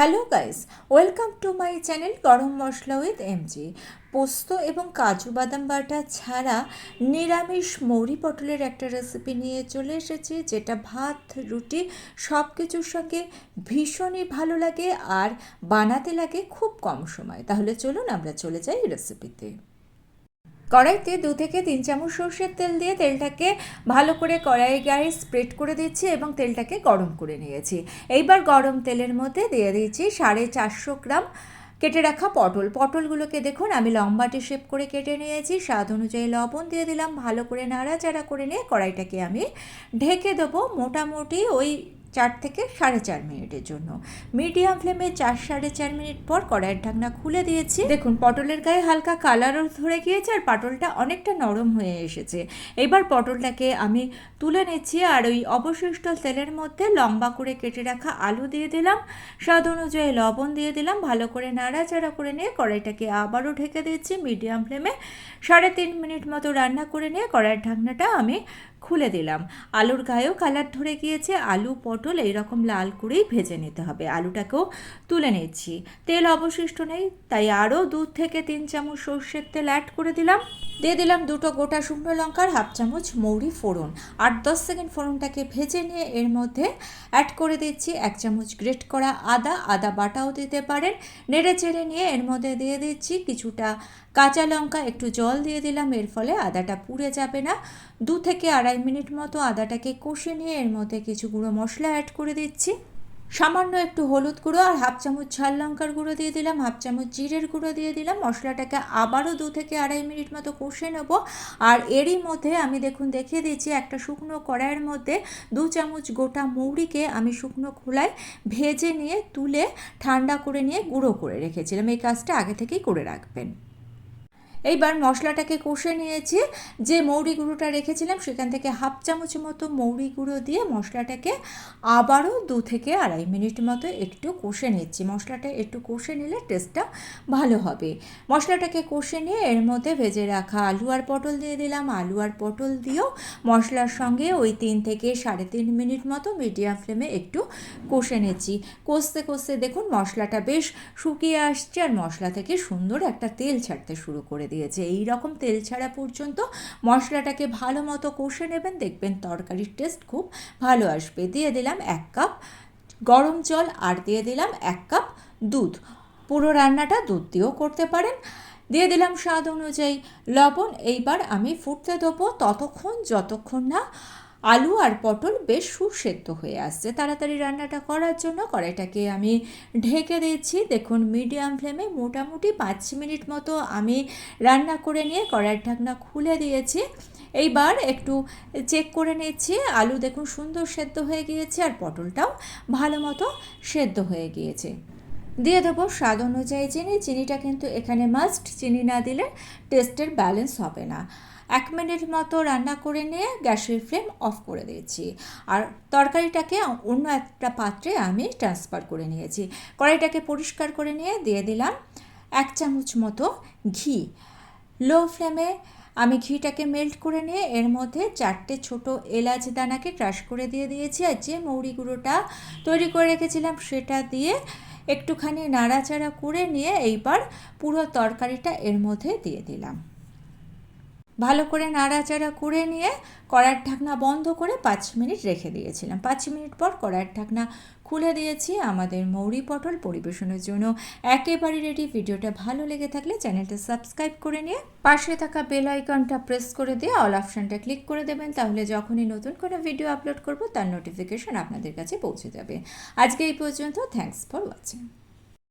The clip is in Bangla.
Hello guys, welcome to my channel garam masala with MG পোস্ত এবং কাজু বাদাম বাটা ছাড়া নিরামিষ মৌরি পটলের একটা রেসিপি নিয়ে চলে এসেছি, যেটা ভাত, রুটি সব কিছুর সঙ্গে ভীষণই ভালো লাগে আর বানাতে লাগে খুব কম সময়। তাহলে চলুন আমরা চলে যাই রেসিপিতে কড়াইতে দু থেকে তিন চামচ সর্ষের তেল দিয়ে তেলটাকে ভালো করে কড়াই গায়ে স্প্রেড করে দিচ্ছি এবং তেলটাকে গরম করে নিয়েছি। এইবার গরম তেলের মধ্যে দিয়ে দিয়েছি সাড়ে চারশো গ্রাম কেটে রাখা পটল। পটলগুলোকে দেখুন, আমি লম্বাটে শেপ করে কেটে নিয়েছি। স্বাদ অনুযায়ী লবণ দিয়ে দিলাম, ভালো করে নাড়াচাড়া করে নিয়ে কড়াইটাকে আমি ঢেকে দেবো। মোটামুটি ওই চার থেকে সাড়ে চার মিনিটের জন্য। মিডিয়াম ফ্লেমে চার সাড়ে চার মিনিট পর কড়াইয়ের ঢাকনা খুলে দিয়েছি। দেখুন, পটলের গায়ে হালকা কালারও ধরে গিয়েছে আর পটলটা অনেকটা নরম হয়ে এসেছে। এবার পটলটাকে আমি তুলে নিচ্ছি আর ওই অবশিষ্ট তেলের মধ্যে লম্বা করে কেটে রাখা আলু দিয়ে দিলাম। স্বাদ অনুযায়ী লবণ দিয়ে দিলাম। ভালো করে নাড়াচাড়া করে নিয়ে কড়াইটাকে আবারও ঢেকে দিচ্ছি। মিডিয়াম ফ্লেমে সাড়ে তিন মিনিট মতো রান্না করে নিয়ে কড়াইয়ের ঢাকনাটা আমি খুলে দিলাম। আলুর গায়েও কালার ধরে গিয়েছে। আলু, পটল এইরকম লাল করেই ভেজে নিতে হবে। আলুটাকেও তুলে নিচ্ছি। তেল অবশিষ্ট নেই, তাই আরও দু থেকে তিন চামচ সর্ষের তেল অ্যাড করে দিলাম। দিয়ে দিলাম দুটো গোটা শুকনো লঙ্কার হাফ চামচ মৌরি ফোড়ন। আট দশ সেকেন্ড ফোড়নটাকে ভেজে নিয়ে এর মধ্যে অ্যাড করে দিচ্ছি এক চামচ গ্রেট করা আদা আদা বাটাও দিতে পারেন। নেড়ে চেড়ে নিয়ে এর মধ্যে দিয়ে দিচ্ছি কিছুটা কাঁচা লঙ্কা, একটু জল দিয়ে দিলাম, এর ফলে আদাটা পুড়ে যাবে না। দু থেকে আড়াই মিনিট মতো আদাটাকে কষে নিয়ে এর মধ্যে কিছু গুঁড়ো মশলা অ্যাড করে দিচ্ছি। সামান্য একটু হলুদ গুঁড়ো আর হাফ চামচ ঝাল লঙ্কার গুঁড়ো দিয়ে দিলাম, হাফ চামচ জিরের গুঁড়ো দিয়ে দিলাম। মশলাটাকে আবারও দু থেকে আড়াই মিনিট মতো কষে নেব। আর এরই মধ্যে আমি দেখুন, দেখিয়ে দিচ্ছি একটা শুকনো কড়াইয়ের মধ্যে দু চামচ গোটা মৌরিকে আমি শুকনো খোলায় ভেজে নিয়ে, তুলে ঠান্ডা করে নিয়ে গুঁড়ো করে রেখেছিলাম। এই কাজটা আগে থেকেই করে রাখবেন। এইবার মশলাটাকে কষে নিয়েছি। যে মৌরি গুঁড়োটা রেখেছিলাম, সেখান থেকে হাফ চামচ মতো মৌরি গুঁড়ো দিয়ে মশলাটাকে আবারও দু থেকে আড়াই মিনিট মতো একটু কষে নিচ্ছি। মশলাটা একটু কষে নিলে টেস্টটা ভালো হবে। মশলাটাকে কষে নিয়ে এর মধ্যে ভেজে রাখা আলু আর পটল দিয়ে দিলাম। আলু আর পটল দিয়েও মশলার সঙ্গে ওই তিন থেকে সাড়ে তিন মিনিট মতো মিডিয়াম ফ্লেমে একটু কষে নিচ্ছি। কষতে কষতে দেখুন মশলাটা বেশ শুকিয়ে আসছে আর মশলা থেকে সুন্দর একটা তেল ছাড়তে শুরু করে দিয়েছে এই রকম তেল ছাড়া পর্যন্ত মশলাটাকে ভালো মতো কষে নেবেন, দেখবেন তরকারির টেস্ট খুব ভালো আসবে। দিয়ে দিলাম এক কাপ গরম জল আর দিয়ে দিলাম এক কাপ দুধ। পুরো রান্নাটা দুধ দিয়েও করতে পারেন। দিয়ে দিলাম স্বাদ অনুযায়ী লবণ। এইবার আমি ফুটতে দেবো ততক্ষণ, যতক্ষণ না আলু আর পটল বেশ সুসেদ্ধ হয়ে আসছে। তাড়াতাড়ি রান্নাটা করার জন্য কড়াইটাকে আমি ঢেকে দিয়েছি। দেখুন, মিডিয়াম ফ্লেমে মোটামুটি পাঁচ মিনিট মতো আমি রান্না করে নিয়ে কড়াইয়ের ঢাকনা খুলে দিয়েছি। এইবার একটু চেক করে নিচ্ছি। আলু দেখুন সুন্দর সেদ্ধ হয়ে গিয়েছে আর পটলটাও ভালো মতো সেদ্ধ হয়ে গিয়েছে। দিয়ে দেবো স্বাদ অনুযায়ী চিনি। চিনিটা কিন্তু এখানে মাস্ট চিনি না দিলে টেস্টের ব্যালেন্স হবে না। এক মিনিট মতো রান্না করে নিয়ে গ্যাসের ফ্লেম অফ করে দিয়েছি। আর তরকারিটাকে অন্য একটা পাত্রে আমি ট্রান্সফার করে নিয়েছি। কড়াইটাকে পরিষ্কার করে নিয়ে দিয়ে দিলাম এক চামচ মতো ঘি। লো ফ্লেমে আমি ঘিটাকে মেল্ট করে নিয়ে এর মধ্যে চারটে ছোট এলাচ দানাকে ক্রাশ করে দিয়ে দিয়েছি আর যে মৌরি গুঁড়োটা তৈরি করে রেখেছিলাম সেটা দিয়ে একটুখানি নাড়াচাড়া করে নিয়ে এইবার পুরো তরকারিটা এর মধ্যে দিয়ে দিলাম। ভালো করে নাড়াচাড়া করে নিয়ে কড়ার ঢাকনা বন্ধ করে পাঁচ মিনিট রেখে দিয়েছিলাম। পাঁচ মিনিট পর কড়ার ঢাকনা খুলে দিয়েছি আমাদের মৌরি পটল পরিবেশনের জন্য। একেবারে রেডি ভিডিওটা ভালো লেগে থাকলে চ্যানেলটা সাবস্ক্রাইব করে নিয়ে পাশে থাকা বেল আইকনটা প্রেস করে দিয়ে অল অপশানটা ক্লিক করে দেবেন, তাহলে যখনই নতুন কোনো ভিডিও আপলোড করব, তার নোটিফিকেশন আপনাদের কাছে পৌঁছে যাবে। আজকে এই পর্যন্ত থ্যাংকস ফর ওয়াচিং